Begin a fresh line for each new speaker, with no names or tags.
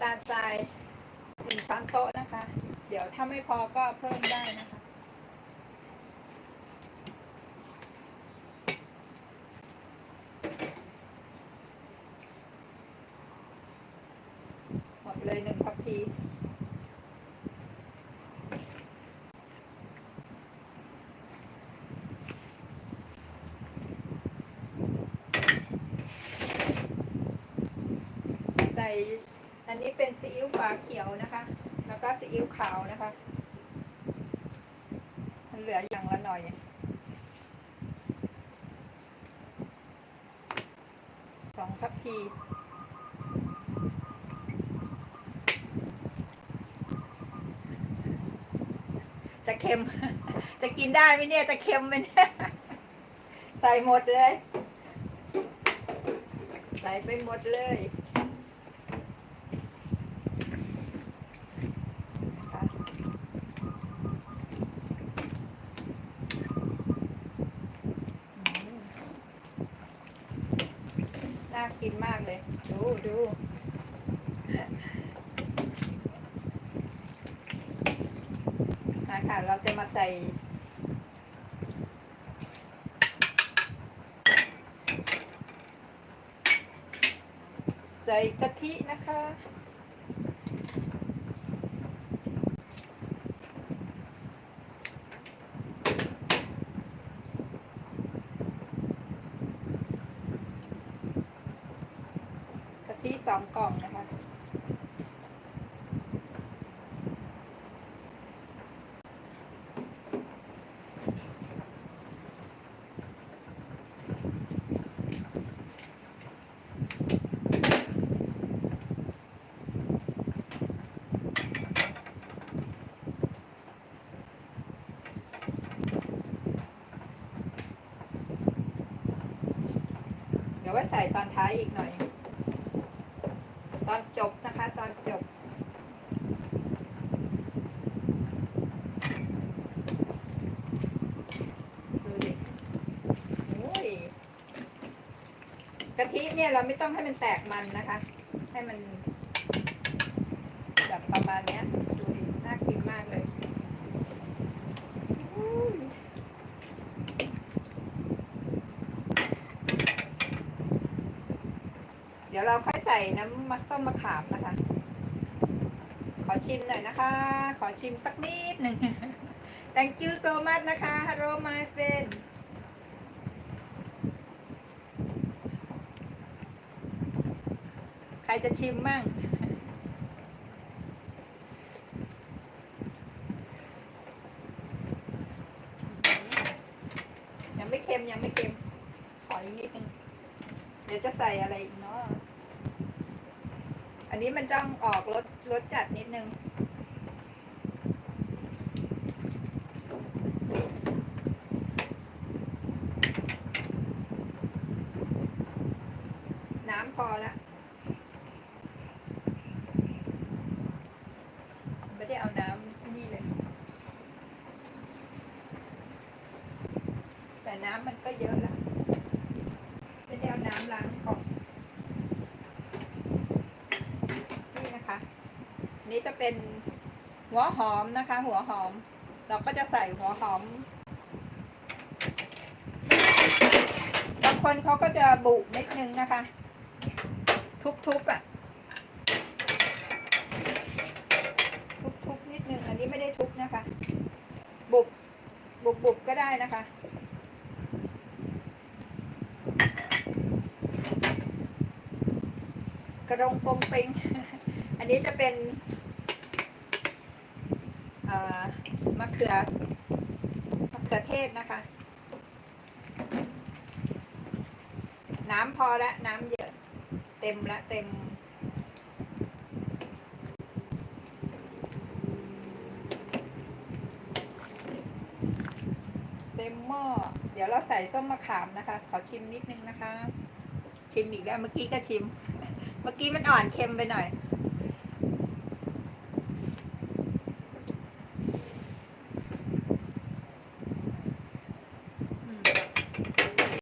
ำตาลทรายหนึ่งช้อนโต๊ะนะคะ เดี๋ยวถ้าไม่พอก็เพิ่มได้นะคะ หมดเลยหนึ่งทัพพีใส่ อันนี้เป็นซีอิ๊วฟ้าเขียวนะคะ แล้วก็ซีอิ๊วขาวนะคะ มันเหลืออย่างละหน่อย สองทัพพีจะเค็ม จะกินได้ไหมเนี่ย จะเค็มไหมเนี่ย ใส่หมดเลย ใส่ไปหมดเลย น่ากินมากเลย ดูดูนะค่ะเราจะมาใส่ใส่กะทินะคะ สองกล่องนะคะเดี๋ยวไว้ใส่ตอนท้ายอีกหน่อย ตอนจบนะคะตอนจบ ดูดิโอ้ยกะทิเนี่ยเราไม่ต้องให้มันแตกมันนะคะ ให้มันแบบประมาณเนี้ยดูดิน่ากินมากเลยอุ้ยเดี๋ยวเราค่อย ส่น้ำมะส้มมะขามนะคะ ขอชิมหน่อยนะคะ ขอชิมสักนิดหนึ่ง thank you so much นะคะ hello my friend ใครจะชิมมั่งยังไม่เค็มยังไม่เค็ม ขออีกนิดนึง เดี๋ยวจะใส่อะไรอีกเนาะ อันนี้มันจ้องออกรสรสจัดนิดนึง น้ำพอละไม่ได้เอาน้ำนี่เลย แต่น้ำมันก็เยอะละไม่ได้เอาน้ำล้างก่อน นี่นะคะ นี่จะเป็นหัวหอมนะคะ หัวหอม เราก็จะใส่หัวหอมบางคนเขาก็จะบุนิดนึงนะคะ ทุบๆอะทุบๆนิดนึงอันนี้ไม่ได้ทุบนะคะ บุบบุบบุบก็ได้นะคะกระดงปงเปงอันนี้จะเป็นเอ่อมะเขือมะเขือเทศนะคะ น้ำพอละน้ำเยอะ เต็มละเต็มเต็มหม้อ เดี๋ยวเราใส่ส้มมะขามนะคะ ขอชิมนิดนึงนะคะ ชิมอีกแล้วเมื่อกี้ก็ชิม เมื่อกี้มันอ่อนเค็มไปหน่อย